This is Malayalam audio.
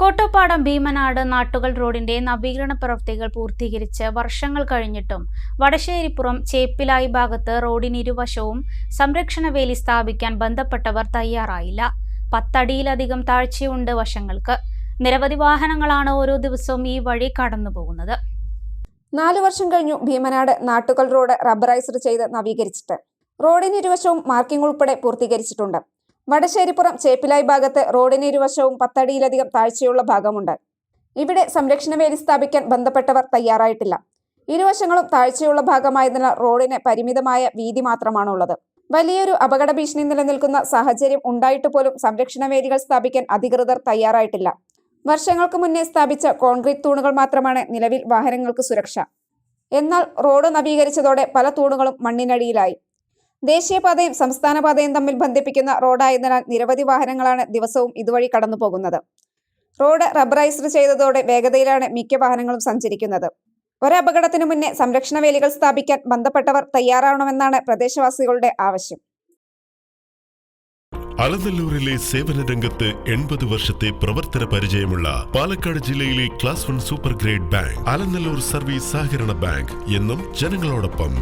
കോട്ടപ്പാടം ഭീമനാട് നാട്ടുകൾ റോഡിന്റെ നവീകരണ പ്രവൃത്തികൾ പൂർത്തീകരിച്ച് വർഷങ്ങൾ കഴിഞ്ഞിട്ടും വടശ്ശേരിപ്പുറം ചേപ്പിലായി ഭാഗത്ത് റോഡിനിരുവശവും സംരക്ഷണ വേലി സ്ഥാപിക്കാൻ ബന്ധപ്പെട്ടവർ തയ്യാറായില്ല. പത്തടിയിലധികം താഴ്ചയുണ്ട് വശങ്ങൾക്ക്. നിരവധി വാഹനങ്ങളാണ് ഓരോ ദിവസവും ഈ വഴി കടന്നുപോകുന്നത്. നാലു വർഷം കഴിഞ്ഞു ഭീമനാട് നാട്ടുകൾ റോഡ് റബ്ബറൈസർ ചെയ്ത് നവീകരിച്ചിട്ട്. റോഡിന് ഇരുവശവും മാർക്കിംഗ് ഉൾപ്പെടെ പൂർത്തീകരിച്ചിട്ടുണ്ട്. വടശ്ശേരിപ്പുറം ചേപ്പിലായി ഭാഗത്ത് റോഡിന് ഇരുവശവും പത്തടിയിലധികം താഴ്ചയുള്ള ഭാഗമുണ്ട്. ഇവിടെ സംരക്ഷണ വേലി സ്ഥാപിക്കാൻ ബന്ധപ്പെട്ടവർ തയ്യാറായിട്ടില്ല. ഇരുവശങ്ങളും താഴ്ചയുള്ള ഭാഗമായതിനാൽ റോഡിന് പരിമിതമായ വീതി മാത്രമാണുള്ളത്. വലിയൊരു അപകട ഭീഷണി നിലനിൽക്കുന്ന സാഹചര്യം ഉണ്ടായിട്ട് പോലും സംരക്ഷണ വേലികൾ സ്ഥാപിക്കാൻ അധികൃതർ തയ്യാറായിട്ടില്ല. വർഷങ്ങൾക്ക് മുന്നേ സ്ഥാപിച്ച കോൺക്രീറ്റ് തൂണുകൾ മാത്രമാണ് നിലവിൽ വാഹനങ്ങൾക്ക് സുരക്ഷ. എന്നാൽ റോഡ് നവീകരിച്ചതോടെ പല തൂണുകളും മണ്ണിനടിയിലായി. ദേശീയപാതയും സംസ്ഥാന പാതയും തമ്മിൽ ബന്ധിപ്പിക്കുന്ന റോഡായതിനാൽ നിരവധി വാഹനങ്ങളാണ് ദിവസവും ഇതുവഴി കടന്നു റോഡ് റബ്ബറൈസ്ഡ് ചെയ്തതോടെ വേഗതയിലാണ് മിക്ക വാഹനങ്ങളും സഞ്ചരിക്കുന്നത്. ഒരപകടത്തിനു മുന്നേ സംരക്ഷണ വേലികൾ സ്ഥാപിക്കാൻ ബന്ധപ്പെട്ടവർ തയ്യാറാവണമെന്നാണ് പ്രദേശവാസികളുടെ ആവശ്യം. അലനല്ലൂരിലെ സേവന രംഗത്ത് എൺപത് വർഷത്തെ പ്രവർത്തന പരിചയമുള്ള പാലക്കാട് ജില്ലയിലെ class one super grade bank Alanallur service സഹകരണ ബാങ്ക് എന്നും ജനങ്ങളോടൊപ്പം